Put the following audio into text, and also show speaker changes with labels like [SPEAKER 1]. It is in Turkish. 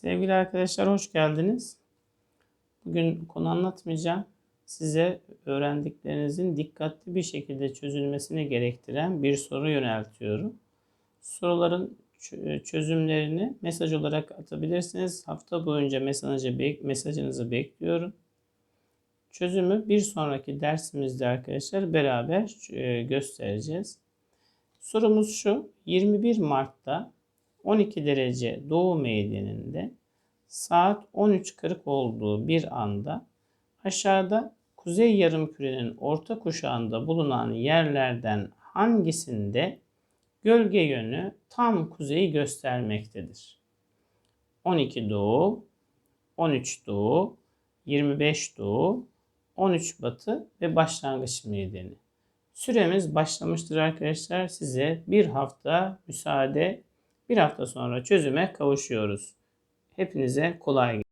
[SPEAKER 1] Sevgili arkadaşlar hoş geldiniz. Bugün konu anlatmayacağım. Size öğrendiklerinizin dikkatli bir şekilde çözülmesini gerektiren bir soru yöneltiyorum. Soruların ç- çözümlerini mesaj olarak atabilirsiniz. Hafta boyunca mesajı mesajınızı bekliyorum. Çözümü bir sonraki dersimizde arkadaşlar beraber e, göstereceğiz. Sorumuz şu. 21 Mart'ta 12 derece doğu meridyoninde saat 13.40 olduğu bir anda aşağıda kuzey yarımkürenin orta kuşağında bulunan yerlerden hangisinde gölge yönü tam kuzeyi göstermektedir? 12 doğu, 13 doğu, 25 doğu, 13 batı ve başlangıç meridyeni. Süremiz başlamıştır arkadaşlar. Size bir hafta müsaade bir hafta sonra çözüme kavuşuyoruz. Hepinize kolay gelsin.